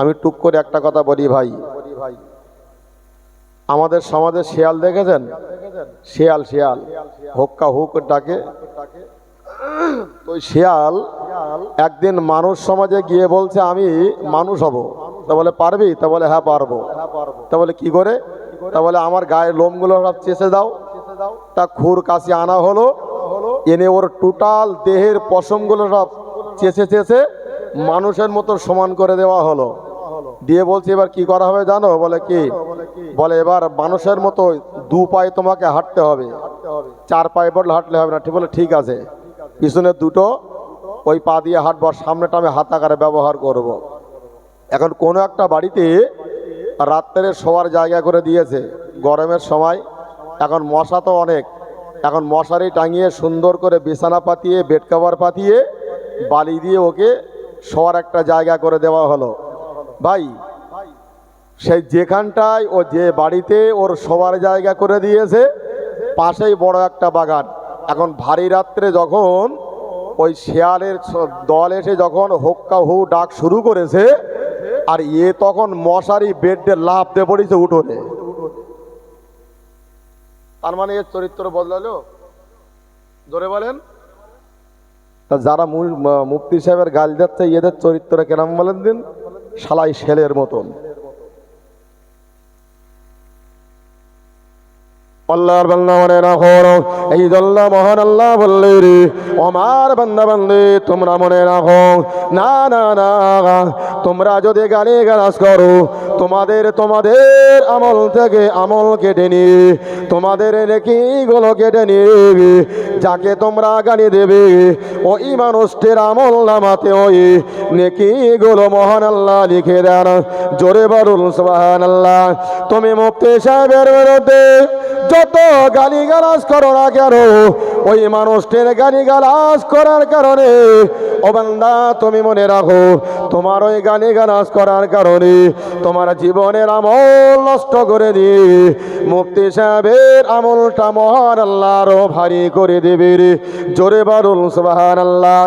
আমি টুক করে একটা কথা বলি ভাই। আমাদের সমাজে শিয়াল দেখেছেন? শিয়াল শিয়াল। হোক্কা হুক ডাকে। ওই শিয়াল একদিন মানুষ সমাজে গিয়ে বলছে, আমি মানুষ হব। তা বলে, পারবি? তা বলে হ্যাঁ পারব। তা বলে, কি করে? তা বলে, আমার গায়ের লোমগুলো সব চেষে দাও। তা খুর কাছে আনা হলো। এনে ওর টোটাল দেহের পশমগুলো সব চেষে চেষে মানুষের মতো সমান করে দেওয়া হলো। দিয়ে বলছে, এবার কি করা হবে জানো? বলে কি? বলে, এবার মানুষের মতো দু পায়ে তোমাকে হাঁটতে হবে। চার পায়ে পড়লে হাঁটলে হবে না। ঠিক বলে, ঠিক আছে। পিছনে দুটো, ওই পা দিয়ে হাঁটবার সামনেটা আমি হাত আকারে ব্যবহার করব। এখন কোনো একটা বাড়িতে রাত্রে শোয়ার জায়গা করে দিয়েছে। গরমের সময়, এখন মশা তো অনেক। এখন মশারি টাঙিয়ে সুন্দর করে বিছানা পাতিয়ে, বেড কভার পাতিয়ে, বালি দিয়ে ওকে শোয়ার একটা জায়গা করে দেওয়া হলো। ভাই, সেই যেখানটায় ও যে বাড়িতে ওর শোয়ার জায়গা করে দিয়েছে, পাশেই বড় একটা বাগান। এখন ভারী রাত্রে যখন ওই শেয়ালের দল এসে যখন হোক্কা হু ডাক শুরু করেছে, আর এ তখন মশারি বেডে লাভ দিয়ে পড়েছে উঠোনে। তার মানে এর চরিত্র বদলালো? জোরে বলেন। তা যারা মুফতি সাহেবের গাল যাচ্ছে এদের চরিত্র কেরাম বলেন দিন? শালাই শেলের মতন। মনে আল্লাহ তোমরা মনে না না না, তোমরা যদি গালি গালাজ করো তোমাদের তোমাদের আমল থেকে আমল কেটে নিয়ে তোমাদের নেকি গুলো কেটে নিয়ে যাকে তোমরা গালি দেবে, ওই মানুষটির আমল নামাতে ওই নেকি গুলো মহান আল্লাহ লিখে দেন। জোরে বারুল সুবহান আল্লাহ তুমি মুক্তি সাহেবের বিরুদ্ধে যত গালি গালাজ করো না কেন ওই মানুষটির গানি গালাজ করার কারণে, ও তুমি মনে রাখো, তোমার ওই গানি গালাজ করার কারণে তোমার জীবনের আমল নষ্ট করে দিয়ে মুফতি সাহেবের আমলটা মহান আল্লাহরও ভারী করে দেবে রে। জোরে বারুল সুবহান আল্লাহ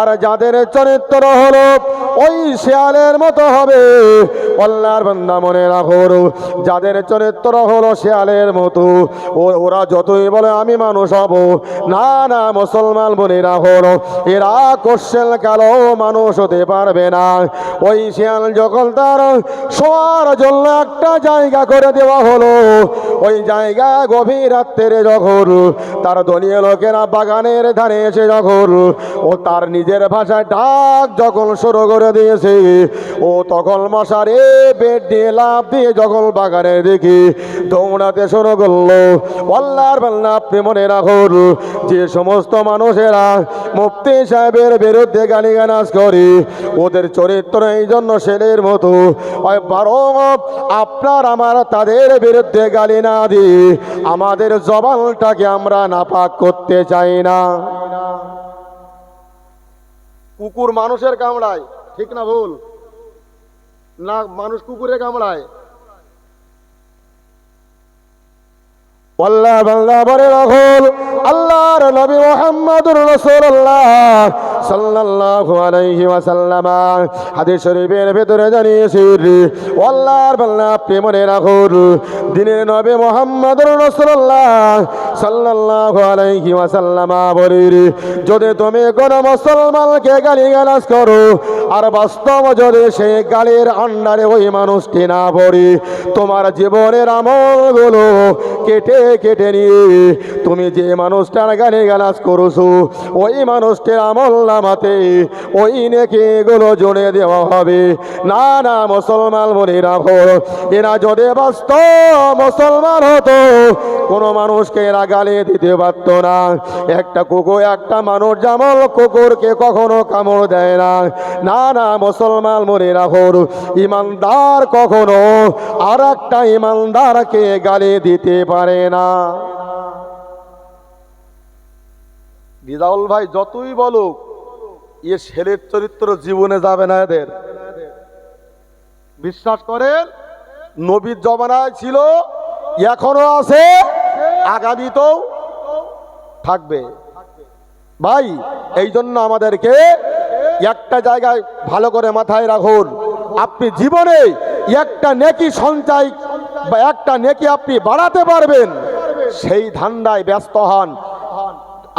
আর যাদের চরিত্র হলো ওই শেয়ালের মতো হবে, আল্লাহর বান্দা মনে রাখো যাদের চরিত্র হলো শেয়ালের মতো ওরা যতই বলে, আমি মানুষ হব না না মুসলমান বলে রাখো এরা কোশ্চেন কালো মানুষ হতে পারবে না। ওই শিয়াল যখন তার শোয়ার জন্য একটা জায়গা করে দেওয়া হলো, ওই জায়গা গভীর রাত্রে যখন তার দলীয় লোকেরা বাগানের ধারে এসে যখন ও তার নিজের ভাষায় ডাক যখন শুরু করে দিয়েছে, ও তখন মশারে বেড দিয়ে লাভ দিয়ে যখন বাগানে দেখি দৌড়াতে শুরু করল। আল্লাহর বাল্লা আপনি মনে রাখুন যে সমস্ত মানুষেরা মুফতি সাহেবের বিরুদ্ধে গালিগালাজ করে, ওদের চরিত্র এই জন্য ছেলের মতো। আপনার আমার তাদের বিরুদ্ধে গালি না দিয়ে আমাদের জবানটাকে আমরা নাপাক করতে চাই না। কুকুর মানুষের কামড়ায়, ঠিক না ভুল? না, মানুষ কুকুরে কামড়ায়। আল্লাহ বান্দা বলে রাখুন আল্লাহর নবী মুহাম্মদুর রাসূলুল্লাহ সাল্লাল্লাহু আলাইহি ওয়াসাল্লাম। হাদিস শরীফের ভিতরে জানিয়েছেন আল্লাহর বান্দা আপনি মনে রাখুন, দিনের নবী মুহাম্মদুর রাসূলুল্লাহ সাল্লাল্লাহু আলাইহি ওয়াসাল্লাম বলেন যদি তুমি কোন মুসলমানকে গালিগালাজ করো, আর বাস্তব যদি সেই গালির আন্ডারে ওই মানুষটি না পড়ে, তোমার জীবনের আমলগুলো কেটে কেটে নিয়ে তুমি যে মানুষটার গানে গালাজ করছ ওই মানুষটির আমল নামাতে ওই নেকে গুলো জোরে দেওয়া হবে। না না, মুসলমান বলে রাখো এরা যদি বাস্তব মুসলমান হতো, কোনো মানুষকে এরা গালি দিতে পারত না। একটা কুকুর, একটা মানুষ যেমন কুকুরকে কখনো কামড় দেয় না। না না, মুসলমান মনে রাখো ইমানদার কখনো আর একটা ইমানদারকে গালি দিতে পারে না। দিদাউল ভাই যতই বলুক এ ছেলের চরিত্র জীবনে যাবে না এদের। বিশ্বাস করেন, নবীর জমানায় ছিল, এখনও আছে, আগামীতেও থাকবে। ভাই এই জন্য আমাদেরকে একটা জায়গায় ভালো করে মাথায় রাখুন। আপনি জীবনে একটা নেকি সঞ্চয় বা একটা নেকি আপনি বাড়াতে পারবেন, সেই ধান্দায় ব্যস্ত হন।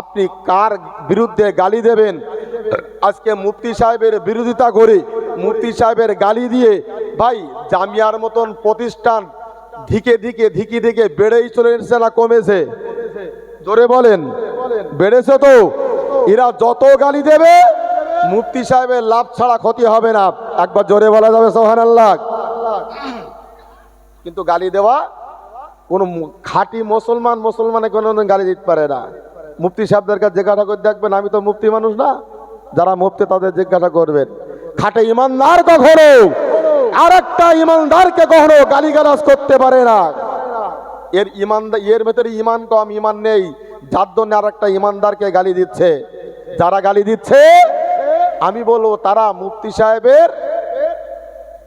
আপনি কার বিরুদ্ধে গালি দেবেন? আজকে মুফতি সাহেবের বিরোধিতা করে মুফতি সাহেবের গালি দিয়ে ভাই জামিয়ার মতন প্রতিষ্ঠান ধিকে ধিকে ধিকে ধিকে বেড়েই চলে এসেছে না কমেছে? জোরে বলেন। বেড়েছে তো? এরা যত গালি দেবে, মুফতি সাহেবের লাভ ছাড়া ক্ষতি হবে না। একবার জোরে বলা যাবে সোহান আল্লাহ কিন্তু গালি দেওয়া কোন খাঁটি মুসলমান মুসলমানে কোনো গালি দিতে পারে না। মুফতি সাহেবদের কাছে জিজ্ঞাসা করে দেখবেন, আমি তো মুফতি মানুষ না। যারা মুফতি, তাদের জিজ্ঞাসা করবেন। খাটে ইমানদার কখনো আর একটা ইমানদারকে কখনো গালিগালাজ করতে পারে না। এর ইমান এর ভেতরে ইমান কম, ইমান নেই। যার জন্য আর একটা ইমানদারকে গালি দিচ্ছে। যারা গালি দিচ্ছে, আমি বলব, তারা মুফতি সাহেবের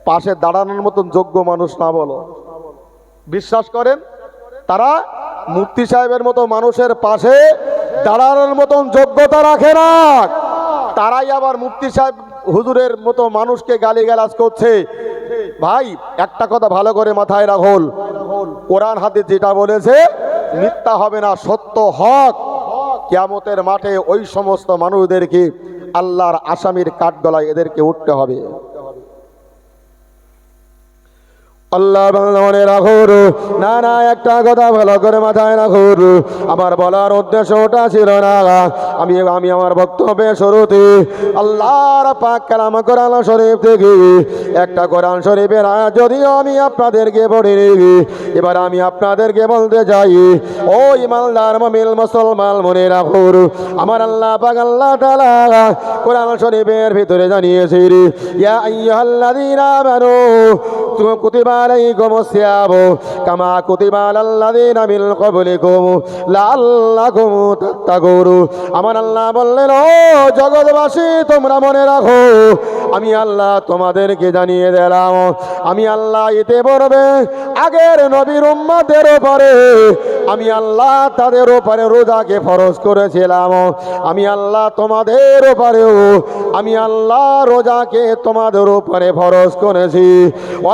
পাশে দাঁড়ানোর মতন যোগ্য মানুষ না বলো। বিশ্বাস করেন, তারা মুফতি সাহেবের মতো মানুষের পাশে দাঁড়ানোর মতন যোগ্যতা রাখে না। তারাই আবার মুফতি সাহেব, হুজুরের মতো মানুষকে গালিগালাজ করছে। ভাই, একটা কথা ভালো করে মাথায় রাখুন। কোরআন হাতে যেটা বলেছে, মিথ্যা হবে না, সত্য হক। কিয়ামতের মাঠে ওই সমস্ত মানুষদেরকে আল্লাহর আসামির কাঠগলায় এদেরকে উঠতে হবে। আল্লাহ মনে রাখুন না না, একটা কথা ভালো করে মাথায় রাখুর আমার বলার উদ্দেশ্য ওটা ছিল না। আমি আমি আমার বক্তব্যে শুরুতে আল্লাহর পাক কালাম কোরআন শরীফ থেকে একটা কোরআন শরীফের যদিও আমি আপনাদেরকে পড়িনি, এবার আমি আপনাদেরকে বলতে চাই, ও ইমানদার মমিল মুসলমান মনে রাখুন, আমার আল্লাহ পাক আল্লাহ তাআলা কোরআন শরীফের ভিতরে জানিয়েছে ইয়া আইয়ুহাল্লাযীনা আমানু কুতিবা আলাইকুম সিয়াম কামা কুতিবা আলাল্লাযীনা মিন ক্বাবলিকুম লাআল্লাকুম তাত্তাকুন আমার আল্লাহ বললেন, ও জগৎবাসী, তোমরা মনে রাখো, আমি আল্লাহ তোমাদেরকে জানিয়ে দিলাম। আমি আল্লাহ পড়বে আগের নবীর উম্মতের উপরে। আমি আল্লাহ তাদের রোজাকে ফরজ করেছিলাম। আমি আল্লাহ তোমাদের উপরেও, আমি আল্লাহ রোজাকে তোমাদের উপরে ফরজ করেছি।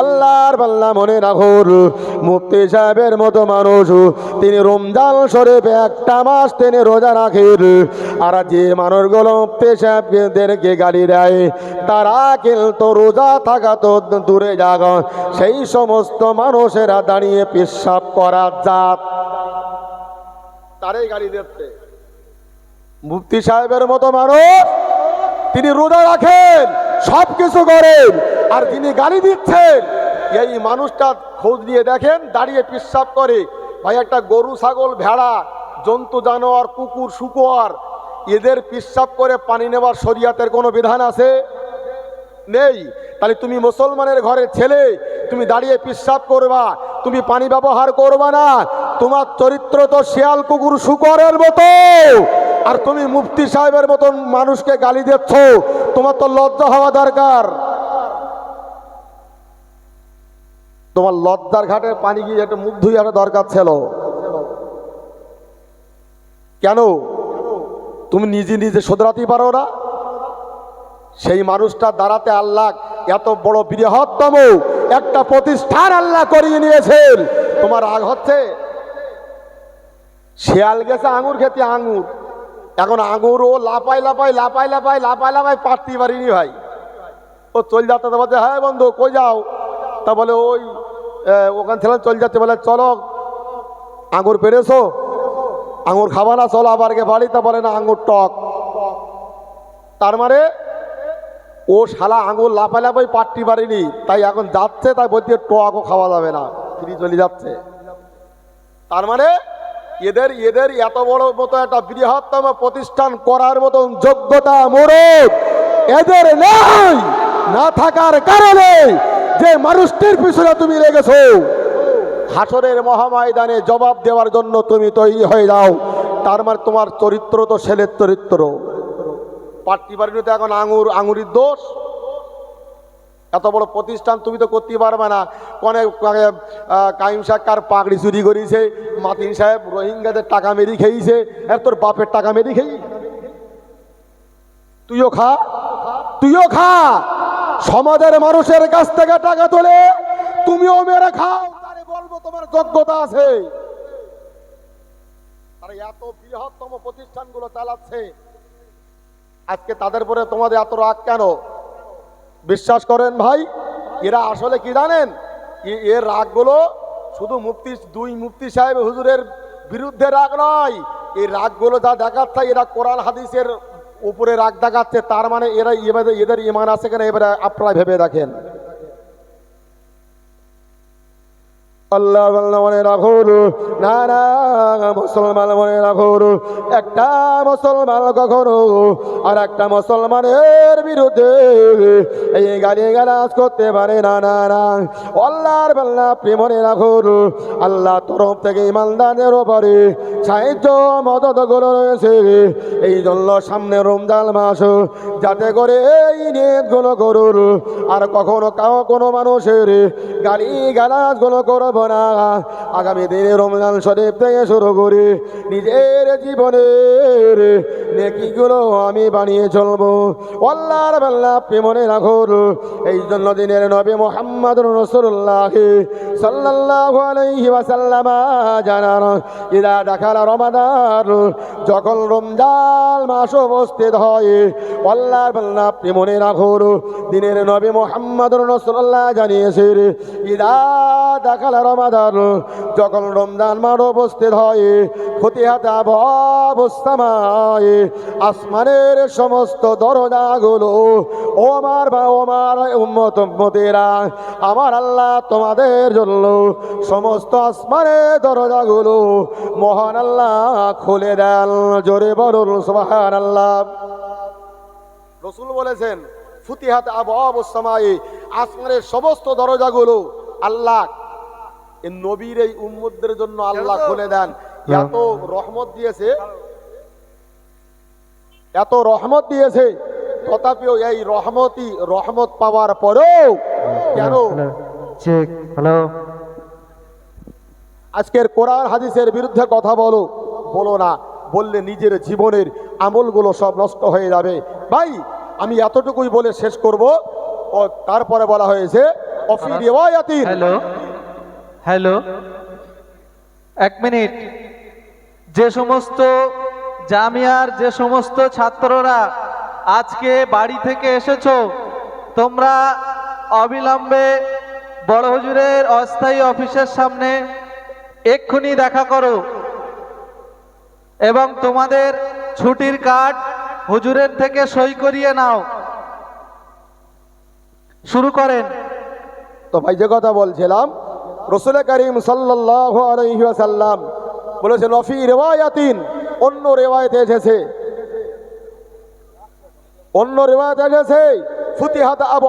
আল্লাহর পাল্লা মনে রাখুন, মুফতি সাহেবের মতো মানুষ, তিনি রমজান শরীফে একটা মাস তিনি রোজা রাখেন। আর যে মানুষগুলো মুফতি সাহেবদেরকে গালি দেয়, তারা কিন্তু রোজা থাকা তো দূরে যাগ সেই সমস্ত মানুষেরা দাঁড়িয়ে পেশাব করা জাত। তারাই গালি দিচ্ছে। মুফতি সাহেবের মতো মানুষ, তিনি রোজা রাখেন সব কিছু করেন, আর তিনি গালি দিচ্ছেন এই মানুষটা খোঁজ নিয়ে দেখেন, দাঁড়িয়ে পিসাব করে, ভাই, একটা গরু, ছাগল, ভেড়া, জন্তু, জানোয়ার, কুকুর, শুকুয়ার, এদের পিসাব করে পানি নেওয়ার শরিয়াতের কোনো বিধান আছে? নেই। তাহলে তুমি মুসলমানের ঘরের ছেলে, তুমি দাঁড়িয়ে পিসাব করবা, তুমি পানি ব্যবহার করবা না। তোমার চরিত্র তো শিয়াল, কুকুর শুকরের মতো। আর তুমি মুফতি সাহেবের মতন মানুষকে গালি দিচ্ছ। তোমার তো লজ্জা হওয়া দরকার। তোমার লজ্জার ঘাটে পানি গিয়ে একটা মুখ ধুয়ে একটা দরকার ছিল। কেন? তুমি নিজে নিজে শোধরাতে পারো না? সেই মানুষটা দাঁড়াতে আল্লাহ এত বড় বৃহত্তম একটা প্রতিষ্ঠান আল্লাহ করিয়ে নিয়েছেন। তোমার রাগ হচ্ছে? শিয়াল গেছে আঙুর খেতে আঙুর। এখন আঙুর ও লাপাই লাপাই লাপাই লাপাই লাপাই লাপাই পারতে পারিনি ভাই। ও চল যাতে হ্যাঁ বন্ধু, কই যাও? তা বলে, ওই ওখান থেকে চল যাচ্ছে বলে, চলো আঙুর পেরেছ আঙুর খাবা না, চলো আবার গে বাড়ি তা বলে না আঙুর টক। তার মানে ও শালা আঙুর লাফা লাফাই পাট্টি পারেনি তাই এখন যাচ্ছে, তাই বলছে, টকও খাওয়া যাবে না ফিরি চলে যাচ্ছে। তার মানে এদের এদের এত বড় মতো একটা বৃহত্তম প্রতিষ্ঠান করার মতন যোগ্যতা মোরদ এদের নেই, না থাকার কারণে যে মানুষটির পিছনে তুমি লেগেছো, হাসরের মহাময়দানে জবাব দেওয়ার জন্য তুমি তৈরি হয়ে যাও। তার মানে তোমার চরিত্র তো ছেলের চরিত্র। পাট্টি তো এখন আঙুর, আঙুরির দোষ। এত বড় প্রতিষ্ঠান তুমি তো করতে পারবে না। অনেক কাইম সাক্কার পাগড়ি চুরি করেছে, মাতিন সাহেব রোহিঙ্গাদের টাকা মেরি খেয়েছে, আর তোর বাপের টাকা মেরি খেয়ে। তুইও খা তুইও খা। সমাজের মানুষের কাছ থেকে টাকা তোলে তুমিও মেরে খাও। তারে বলব, তোমার যোগ্যতা আছে। তারা এত বৃহত্তম প্রতিষ্ঠানগুলো চালাচ্ছে। আজকে তাদের পরে তোমাদের এত রাগ কেন? বিশ্বাস করেন ভাই, এরা আসলে কি জানেন? এর রাগগুলো শুধু মুফতি, দুই মুফতি সাহেব হুজুরের বিরুদ্ধে রাগ নয়। এই রাগগুলো যা দেখাচ্ছে, এরা কোরআন, হাদিসের উপরে রাগ দেখাচ্ছে, তার মানে এরা এবার এদের ইমান আছে কেন, এবারে আপনারা ভেবে দেখেন। আল্লাহ মনে রাখুন। না না মুসলমান মনে রাখুন। একটা মুসলমান কখনো আর একটা মুসলমানের বিরুদ্ধে এই গালি গালাজ করতে পারে না না না। আল্লাহর বাল্লা আপনি মনে রাখুন, আল্লাহ তরফ থেকে ইমানদারের ওপরে সাহিত্য মদতগুলো রয়েছে। এই জন্য সামনে রমজান মাস, যাতে করে এই নিয়তগুলো করুন। আর কখনো কাউ কোনো মানুষের গালি গালাজগুলো করব না আগামী দিনে রমজান শরীফ থেকে শুরু করে। নিজের জীবনের নেকিগুলো আমি বানিয়ে চলবো। আল্লাহর বাল্লা আপনি মনে রাখুন, এই জন্য দিনের নবী মোহাম্মদ রসুল্লাহ সাল্লাল্লাহু আলাইহি ওয়াসাল্লাম জানান, ইদা দেখাল রমাদান যখন রমজান মাস উপস্থিত হয়, আল্লাহর বাল্লা আপনি মনে রাখুন, দিনের নবী মোহাম্মদ রসুল্লাহ জানিয়েছেন, ইদা দেখাল রমাদান। যখন রমজান মার উপস্থিত হয় ফতিহাতা অবস্থামায় আসমানের সমস্ত দরজাগুলো ওমার বা ওমার উম্মত উম্মতেরা, আমার আল্লাহ তোমাদের জন্য সমস্ত আসমানের দরজাগুলো মহান আল্লাহ খুলে দেন। জোরে বলুন সুবহান আল্লাহ রসুল বলেছেন ফুতিহাত আব অবস্থামায় আসমানের সমস্ত দরজাগুলো আল্লাহ নবীর এই উম্মতদের জন্য আল্লাহ খুলে দেন। এত রহমত দিয়েছে। এত রহমত দিয়েছে। তথাপিও এই রহমতই রহমত পাওয়ার পরেও কেন? হ্যালো আজকের কোরআন হাদিসের বিরুদ্ধে কথা বলো। বলো না বললে নিজের জীবনের আমলগুলো সব নষ্ট হয়ে যাবে। ভাই আমি এতটুকুই বলে শেষ করব। ও তারপরে বলা হয়েছে অফি রিওয়ায়াতিন। হ্যালো? এক মিনিট। যে সমস্ত জামিয়ার, যে সমস্ত ছাত্ররা আজকে বাড়ি থেকে এসেছ, তোমরা অবিলম্বে বড় হুজুরের অস্থায়ী অফিসের সামনে এক্ষুনি দেখা করো এবং তোমাদের ছুটির কার্ড হুজুরের থেকে সই করিয়ে নাও। শুরু করেন। তো ভাই যে কথা বলছিলাম রসুল করিম সাল্লাম বলেছেন অফি রেওয়ায়াতিন অন্য রেওয়ায়তে এসেছে। অন্য রেওয়ায়তে এসেছে ফুতিহাত আবু